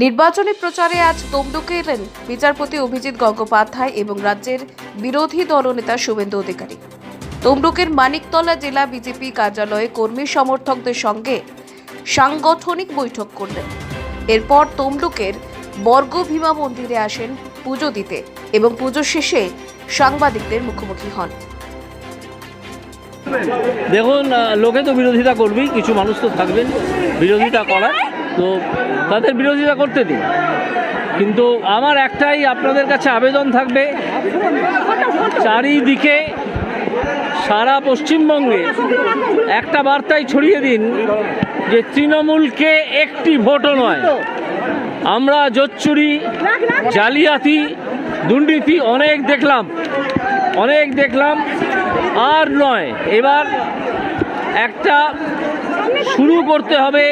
নির্বাচনী প্রচারে আজ তমলুকে এলেন বিচারপতি অভিজিৎ গঙ্গোপাধ্যায় এবং রাজ্যের বিরোধী দলনেতা শুভেন্দু অধিকারী। তমলুকের মানিকতলা জেলা বিজেপি কার্যালয়ে কর্মী সমর্থকদের সঙ্গে সাংগঠনিক বৈঠক করলেন। এরপর তমলুকের বর্গভীমা মন্দিরে আসেন পুজো দিতে এবং পুজো শেষে সাংবাদিকদের মুখোমুখি হন। দেখুন লোকে তো বিরোধিতা করবেই, কিছু মানুষ তো থাকবেন, বিরোধিতা করার। তো তাদের বিরোধিতা করতে দিন। কিন্তু আমার একটাই আপনাদের কাছে আবেদন থাকবে, চারিদিকে সারা পশ্চিমবঙ্গে একটা বার্তাই ছড়িয়ে দিন যে তৃণমূলকে একটি ভোটও নয়। আমরা জোচ্চুরি, জালিয়াতি, দুর্নীতি অনেক দেখলাম অনেক দেখলাম, আর নয়। এবার একটা শুরু করতে হবে।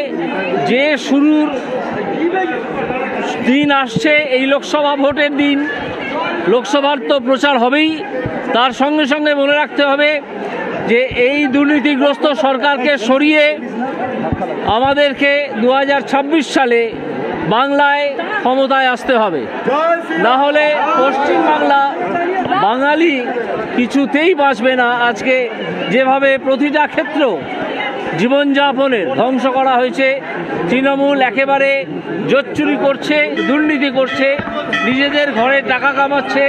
যে শুরুর দিন আসছে, এই লোকসভা ভোটের দিন। লোকসভার তো প্রচার হবেই। তার সঙ্গে সঙ্গে মনে রাখতে হবে যে এই দুর্নীতিগ্রস্ত সরকারকে সরিয়ে আমাদেরকে দু হাজার ছাব্বিশ সালে বাংলায় ক্ষমতায় আসতে হবে। না হলে পশ্চিমবাংলা বাঙালি কিছুতেই বাঁচবে না। আজকে যেভাবে প্রতিটা ক্ষেত্র জীবনযাপনের ধ্বংস করা হয়েছে তৃণমূল একেবারে জোচ্চুরি করছে দুর্নীতি করছে নিজেদের ঘরে টাকা কামাচ্ছে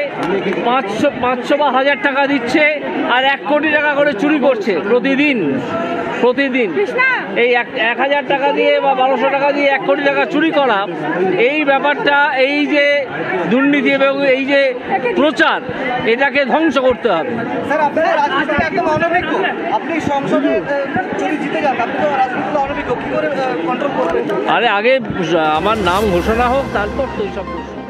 পাঁচশো পাঁচশো বা হাজার টাকা দিচ্ছে আর এক কোটি টাকা করে চুরি করছে প্রতিদিন প্রতিদিন। এই এক এক হাজার টাকা দিয়ে বা বারোশো টাকা দিয়ে এক কোটি টাকা চুরি করা এই ব্যাপারটা এই যে দুর্নীতি এবং এই যে প্রচার এটাকে ধ্বংস করতে হবে। আরে আগে আমার নাম ঘোষণা হোক তারপর তো এইসব প্রশ্ন।